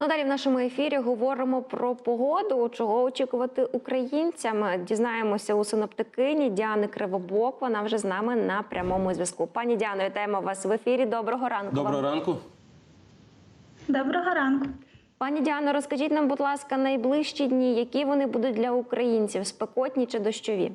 Ну, далі в нашому ефірі говоримо про погоду, чого очікувати українцям. Дізнаємося у синоптикині Діани Кривобок. Вона вже з нами на прямому зв'язку. Пані Діано, вітаємо вас в ефірі. Доброго ранку. Доброго вам. ранку. Доброго ранку. Пані Діано, розкажіть нам, будь ласка, найближчі дні, які вони будуть для українців, спекотні чи дощові?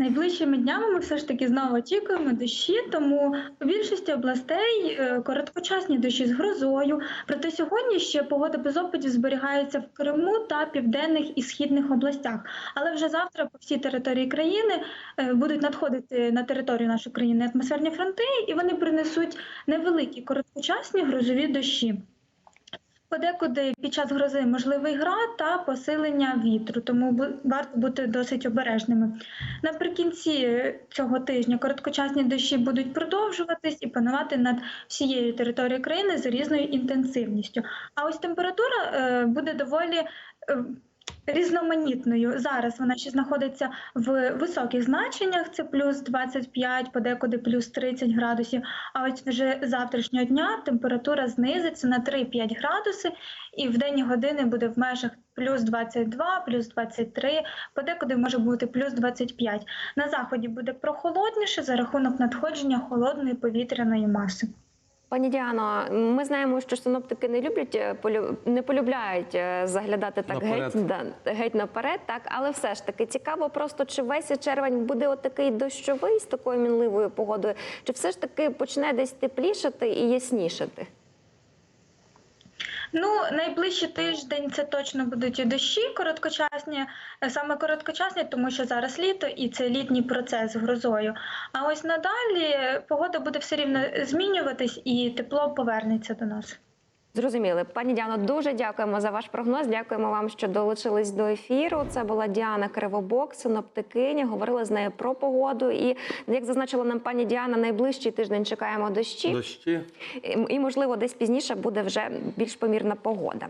Найближчими днями ми все ж таки знову очікуємо дощі, тому у більшості областей е, короткочасні дощі з грозою. Проте сьогодні ще погода без опадів зберігається в Криму та південних і східних областях. Але вже завтра по всій території країни е, будуть надходити на територію нашої країни атмосферні фронти, і вони принесуть невеликі короткочасні грозові дощі. Подекуди під час грози можливий град та посилення вітру, тому варто бути досить обережними. Наприкінці е, цього тижня короткочасні дощі будуть продовжуватись і панувати над всією територією країни з різною інтенсивністю. А ось температура е, буде доволі. Різноманітною зараз вона ще знаходиться в високих значеннях. Це плюс 25, подекуди плюс 30 градусів. А ось вже завтрашнього дня температура знизиться на 3-5 градуси, і в денні години буде в межах плюс 22, плюс 23, подекуди може бути плюс 25. На заході буде прохолодніше за рахунок надходження холодної повітряної маси. Пані Діано, ми знаємо, що синоптики не люблять е, не полюбляють е, заглядати так Наперед. геть, да, геть наперед, так але все ж таки цікаво, просто чи весь червень буде отакий дощовий з такою мінливою погодою, чи все ж таки почне десь теплішати і яснішати? Ну, найближчий тиждень це точно будуть і дощі короткочасні, е, саме короткочасні, тому що зараз літо і це літній процес з грозою. А ось надалі погода буде все рівно змінюватись і тепло повернеться до нас. Зрозуміли, пані Діано, дуже дякуємо за ваш прогноз. Дякуємо вам, що долучились до ефіру. Це була Діана Кривобок, синоптикиня. Говорили з нею про погоду. І як зазначила нам пані Діана, найближчий тиждень чекаємо дощі. Дощі. І, можливо, десь пізніше буде вже більш помірна погода.